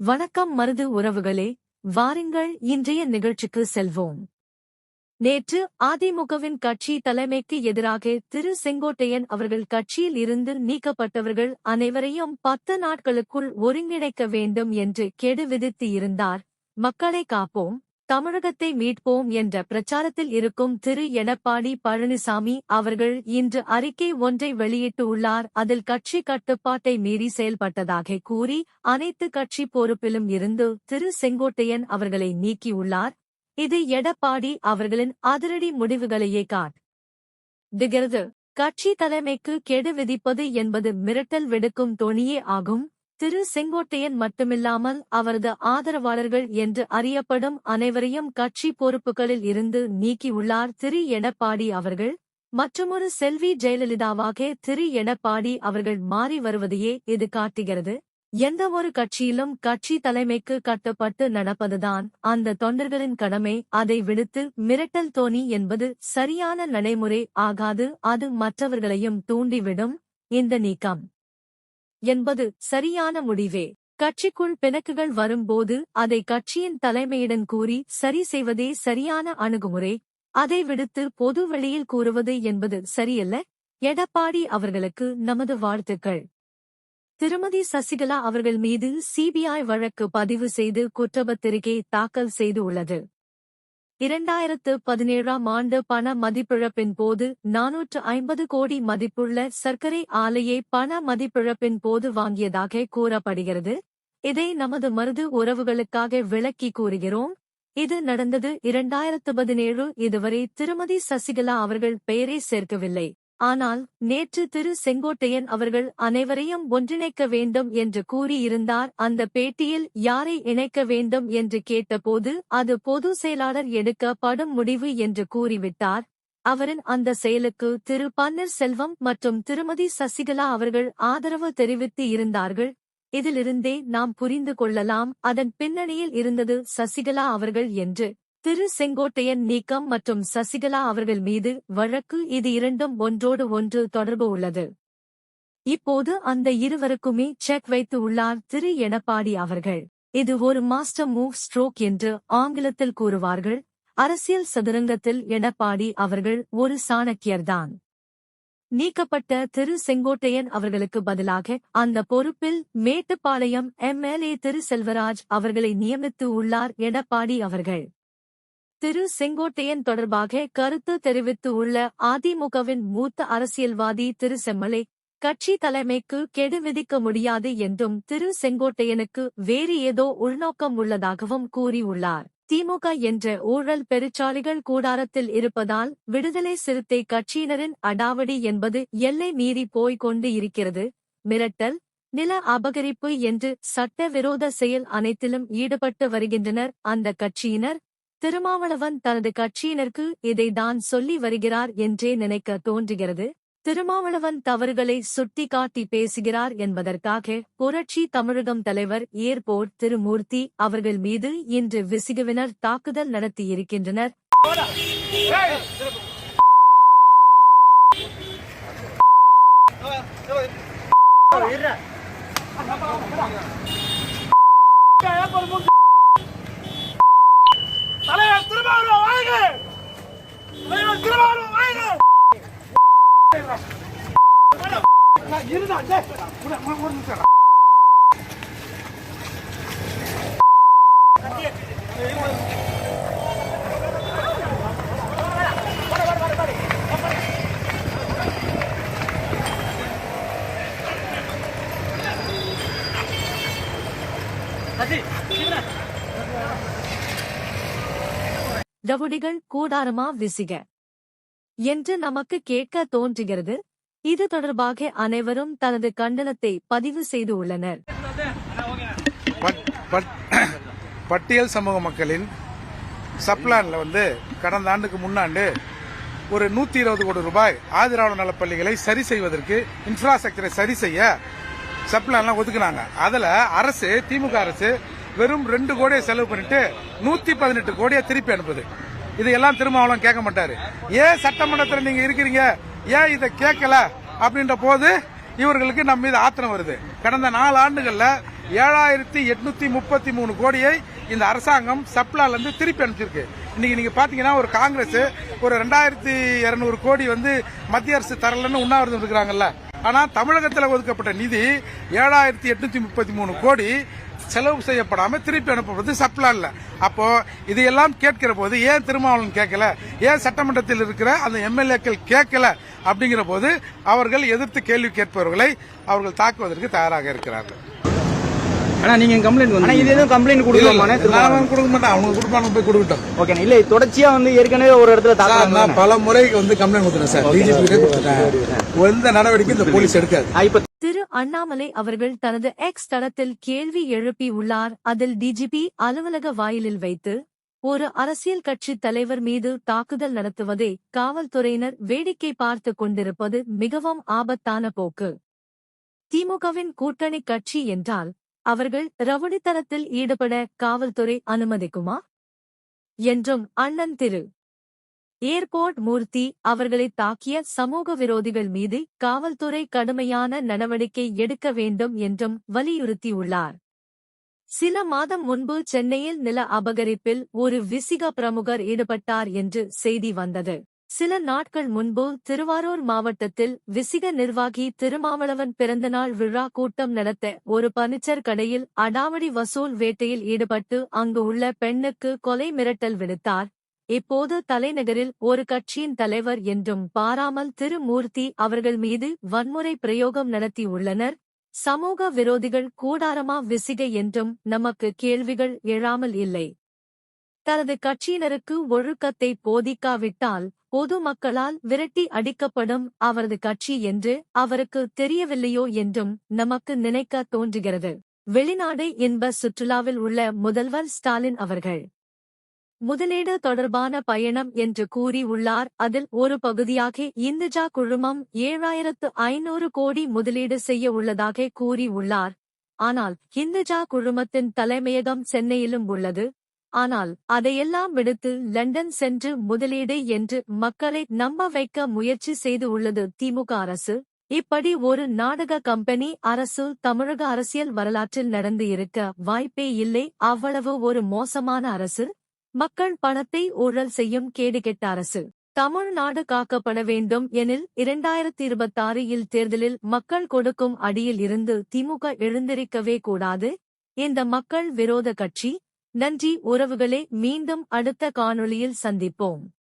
வணக்கம் மருது உறவுகளே வாருங்கள் இன்றைய நிகழ்ச்சிக்கு செல்வோம். நேற்று அதிமுகவின் கட்சி தலைமைக்கு எதிராக திரு செங்கோட்டையன் அவர்கள் கட்சியில் இருந்து நீக்கப்பட்டவர்கள் அனைவரையும் பத்து நாட்களுக்குள் ஒருங்கிணைக்க வேண்டும் என்று கெடு விதித்து இருந்தார். மக்களை காப்போம். தமிழகத்தை மீட்போம் என்ற பிரச்சாரத்தில் இருக்கும் திரு. எடப்பாடி பழனிசாமி அவர்கள் இன்று அறிக்கை ஒன்றை வெளியிட்டு உள்ளார். அதில் கட்சி கட்டுப்பாட்டை மீறி செயல்பட்டதாக கூறி அனைத்து கட்சி பொறுப்பிலும் இருந்து திரு. செங்கோட்டையன் அவர்களை நீக்கியுள்ளார் இது எடப்பாடி அவர்களின் அதிரடி முடிவுகளையே காட்டுகிறது கட்சி தலைமைக்கு கெடு விதிப்பது என்பது மிரட்டல் விடுக்கும் தொனியே ஆகும். திரு செங்கோட்டையன் மட்டுமில்லாமல் அவரது ஆதரவாளர்கள் என்று அறியப்படும் அனைவரையும் கட்சி பொறுப்புகளில் இருந்து நீக்கியுள்ளார் திரு எடப்பாடி அவர்கள். மற்றுமொரு செல்வி ஜெயலலிதாவாக திரு எடப்பாடி அவர்கள் மாறி வருவதையே இது காட்டுகிறது. எந்தவொரு கட்சியிலும் கட்சி தலைமைக்கு கட்டுப்பட்டு நடப்பதுதான் அந்த தொண்டர்களின் கடமை. அதை விடுத்து மிரட்டல் தோணி என்பது சரியான நடைமுறை ஆகாது. அது மற்றவர்களையும் தூண்டிவிடும். இந்த நீக்கம். என்பது சரியான முடிவே. கட்சிக்குள் பிணக்குகள் வரும்போது அதை கட்சியின் தலைமையிடம் கூறி சரி செய்வதே சரியான அணுகுமுறை. அதை விடுத்து பொது வெளியில் கூறுவது என்பது சரியல்ல. எடப்பாடி அவர்களுக்கு நமது வாழ்த்துக்கள். திருமதி சசிகலா அவர்கள் மீது சிபிஐ வழக்கு பதிவு செய்து குற்றப்பத்திரிகை தாக்கல் செய்து உள்ளது இரண்டாயிரத்து பதினேழாம் ஆண்டு பண மதிப்பிழப்பின் போது நானூற்று ஐம்பது கோடி மதிப்புள்ள சர்க்கரை ஆலையை பண மதிப்பிழப்பின் போது வாங்கியதாக கூறப்படுகிறது. இதை நமது மருது உறவுகளுக்காக விளக்கி கூறுகிறோம். இது நடந்தது இரண்டாயிரத்து பதினேழு. இதுவரை திருமதி சசிகலா அவர்கள் பெயரை சேர்க்கவில்லை. ஆனால் நேற்று திரு செங்கோட்டையன் அவர்கள் அனைவரையும் ஒன்றிணைக்க வேண்டும் என்று கூறியிருந்தார். அந்த பேட்டியில் யாரை இணைக்க வேண்டும் என்று கேட்டபோது அது பொது செயலாளர் எடுக்கப்படும் முடிவு என்று கூறிவிட்டார். அவரின் அந்த செயலுக்கு திரு பன்னீர்செல்வம் மற்றும் திருமதி சசிகலா அவர்கள் ஆதரவு தெரிவித்து இருந்தார்கள். இதிலிருந்தே நாம் புரிந்து கொள்ளலாம். அதன் பின்னணியில் இருந்தது சசிகலா அவர்கள் என்று. திரு செங்கோட்டையன் நீக்கம் மற்றும் சசிகலா அவர்கள் மீது வழக்கு. இது இரண்டும் ஒன்றோடு ஒன்று தொடர்பு உள்ளது. இப்போது அந்த இருவருக்குமே செக் வைத்து உள்ளார் திரு எடப்பாடி அவர்கள். இது ஒரு மாஸ்டர் மூவ் ஸ்ட்ரோக் என்று ஆங்கிலத்தில் கூறுவார்கள். அரசியல் சதுரங்கத்தில் எடப்பாடி அவர்கள் ஒரு சாணக்கியர்தான். நீக்கப்பட்ட திரு செங்கோட்டையன் அவர்களுக்கு பதிலாக அந்த பொறுப்பில் மேட்டுப்பாளையம் எம்எல்ஏ திரு செல்வராஜ் அவர்களை நியமித்து உள்ளார் எடப்பாடி அவர்கள். திரு செங்கோட்டையன் தொடர்பாக கருத்து தெரிவித்து உள்ள அதிமுகவின் மூத்த அரசியல்வாதி திரு செம்மலை கட்சி தலைமைக்கு கெடு விதிக்க முடியாது என்றும் திரு செங்கோட்டையனுக்கு வேறு ஏதோ உள்நோக்கம் உள்ளதாகவும் கூறியுள்ளார். திமுக என்ற ஊழல் பெருச்சாளிகள் கூடாரத்தில் இருப்பதால் விடுதலை சிறுத்தை கட்சியினரின் அடாவடி என்பது எல்லை மீறி போய்க் கொண்டு இருக்கிறது. மிரட்டல் நில அபகரிப்பு என்று சட்டவிரோத செயல் அனைத்திலும் ஈடுபட்டு வருகின்றனர் அந்த கட்சியினர். திருமாவளவன் தனது கட்சியினருக்கு இதைதான் சொல்லி வருகிறார் என்றே நினைக்க தோன்றுகிறது திருமாவளவன் தவறுகளை சுட்டிக்காட்டி பேசுகிறார் என்பதற்காக புரட்சி தமிழகம் தலைவர் ஏர்போர்ட் திருமூர்த்தி அவர்கள் மீது இன்று விசிகுவினர் தாக்குதல் நடத்தியிருக்கின்றனர் இருக்கின்றனர் திருமாவளவன் வாழ்க தலைவர் திருமாவளவன் வாழ்க இருடா டேய் ஒரு ஒரு- ஒரு நிமிஷம் ரவுடிகள் கூடாரமா விசிக. என்று நமக்கு கேட்க தோன்றுகிறது. இது தொடர்பாக அனைவரும் தனது கண்டனத்தை பதிவு செய்து உள்ளனர். பட்டியல் சமூக மக்களின் சப்ளான்ல வந்து கடந்த ஆண்டுக்கு முன்னாண்டு ஒரு நூத்தி இருபது கோடி ரூபாய் ஆதிராவண நலப்பள்ளிகளை சரி செய்வதற்கு இன்ஃப்ராஸ்ட்ரக்சரை சரி செய்ய சப்ளான்லாம் ஒதுக்குனாங்க. அதுல அரசு திமுக அரசு வெறும் ரெண்டு கோடியை செலவு பண்ணிட்டு நூத்தி பதினெட்டு கோடியை திருப்பி அனுப்புது. இதையெல்லாம் திருமாவளவன் கேட்க மாட்டாரு. ஏன் சட்டமன்றத்தில் நீங்க இருக்கிறீங்க? ஏன் இதை கேட்கல? அப்படின்ற போது இவர்களுக்கு நம்ம மீது ஆத்திரம் வருது. கடந்த நாலு ஆண்டுகள்ல ஏழாயிரத்தி எட்நூத்தி முப்பத்தி மூணு கோடியை இந்த அரசாங்கம் சப்ளால இருந்து திருப்பி அனுப்பிச்சிருக்கு. இன்னைக்கு நீங்க பாத்தீங்கன்னா ஒரு காங்கிரஸ் ஒரு ரெண்டாயிரத்தி இருநூறு கோடி வந்து மத்திய அரசு தரலன்னு உண்ணாவிரதம் இருக்கிறாங்கல்ல. ஆனா தமிழகத்தில் ஒதுக்கப்பட்ட நிதி ஏழாயிரத்தி எட்நூத்தி முப்பத்தி மூணு கோடி செலவு செய்யப்படாம திருப்பி அனுப்புவது சப்ளான்ல அப்போ இதையெல்லாம் கேட்கிற போது ஏன் திருமாவளவன் கேட்கல? ஏன் சட்டமன்றத்தில் இருக்கிற அந்த எம்எல்ஏக்கள் கேட்கல? அப்படிங்கிற போது அவர்கள் எதிர்த்து கேள்வி கேட்பவர்களை அவர்கள் தாக்குவதற்கு தயாராக இருக்கிறார்கள். ஆனா நீங்க கம்ப்ளைண்ட் வந்து இது எதுவும் கம்ப்ளைண்ட் கொடுக்கலாமாண்ணே நான் கொடுக்க மாட்டேன். அவங்க கொடுப்பாங்க போய் கொடுக்கட்டும். ஓகே இல்ல தொடர்ச்சியா வந்து ஏற்கனவே ஒரு இடத்துல சார், தாக்கல் நான் பல முறை வந்து கம்ப்ளைண்ட் கொடுத்துறேன் சார். டிஜிபி கொடுத்துட்டேன். எந்த நடவடிக்கை இந்த போலீஸ் எடுக்காது. அண்ணாமலை அவர்கள் தனது எக்ஸ் தளத்தில் கேள்வி எழுப்பி உள்ளார். அதில் டிஜிபி அலுவலக வாயிலில் வைத்து ஒரு அரசியல் கட்சி தலைவர் மீது தாக்குதல் நடத்துவதை காவல்துறையினர் வேடிக்கை பார்த்து கொண்டிருப்பது மிகவும் ஆபத்தான போக்கு. திமுகவின் கூட்டணி கட்சி என்றால் அவர்கள் ரவுடித்தனத்தில் ஈடுபட காவல்துறை அனுமதிக்குமா? என்றும் அண்ணன் திரு. ஏர்போர்ட் மூர்த்தி அவர்களை தாக்கிய சமூக விரோதிகள் மீது காவல்துறை கடுமையான நடவடிக்கை எடுக்க வேண்டும் என்றும் வலியுறுத்தியுள்ளார். சில மாதம் முன்பு சென்னையில் நில அபகரிப்பில் ஒரு விசிக பிரமுகர் ஈடுபட்டார் என்று செய்தி வந்தது. சில நாட்கள் முன்பு திருவாரூர் மாவட்டத்தில் விசிக நிர்வாகி திருமாவளவன் பிறந்தநாள் விழா கூட்டம் நடத்த ஒரு பர்னிச்சர் கடையில் அடாவடி வசூல் வேட்டையில் ஈடுபட்டு அங்கு உள்ள பெண்ணுக்கு கொலை மிரட்டல் விடுத்தார். இப்போது தலைநகரில் ஒரு கட்சியின் தலைவர் என்றும் பாராமல் திருமூர்த்தி அவர்கள் மீது வன்முறை பிரயோகம் நடத்தியுள்ளனர் சமூக விரோதிகள் கூடாரமா விசிகை என்றும் நமக்கு கேள்விகள் எழாமல் இல்லை. தனது கட்சியினருக்கு ஒழுக்கத்தை போதிக்காவிட்டால் பொதுமக்களால் விரட்டி அடிக்கப்படும் அவரது கட்சி என்று அவருக்கு தெரியவில்லையோ என்றும் நமக்கு நினைக்க தோன்றுகிறது. வெளிநாடு இன்ப சுற்றுலாவில் உள்ள முதல்வர் ஸ்டாலின் அவர்கள் முதலீடு தொடர்பான பயணம் என்று கூறி உள்ளார். அதில் ஒரு பகுதியாக இந்துஜா குழுமம் ஏழாயிரத்து ஐநூறு கோடி முதலீடு செய்ய உள்ளதாக கூறியுள்ளார் ஆனால் இந்துஜா குழுமத்தின் தலைமையகம் சென்னையிலும் உள்ளது. ஆனால் அதையெல்லாம் விடுத்து லண்டன் சென்று முதலீடு என்று மக்களை நம்ப வைக்க முயற்சி செய்து உள்ளது திமுக அரசு. இப்படி ஒரு நாடக கம்பெனி அரசு தமிழக அரசியல் வரலாற்றில் நடந்து இருக்க வாய்ப்பே இல்லை. அவ்வளவு ஒரு மோசமான அரசு. மக்கள் பணத்தை ஊழல் செய்யும் கேடுகெட்ட அரசு. தமிழ்நாடு காக்கப்பட வேண்டும் எனில் இரண்டாயிரத்தி இருபத்தாறு இல் தேர்தலில் மக்கள் கொடுக்கும் அடியில் இருந்து திமுக எழுந்திருக்கவே கூடாது. இந்த மக்கள் விரோத கட்சி. நன்றி உறவுகளே மீண்டும் அடுத்த காணொளியில் சந்திப்போம்.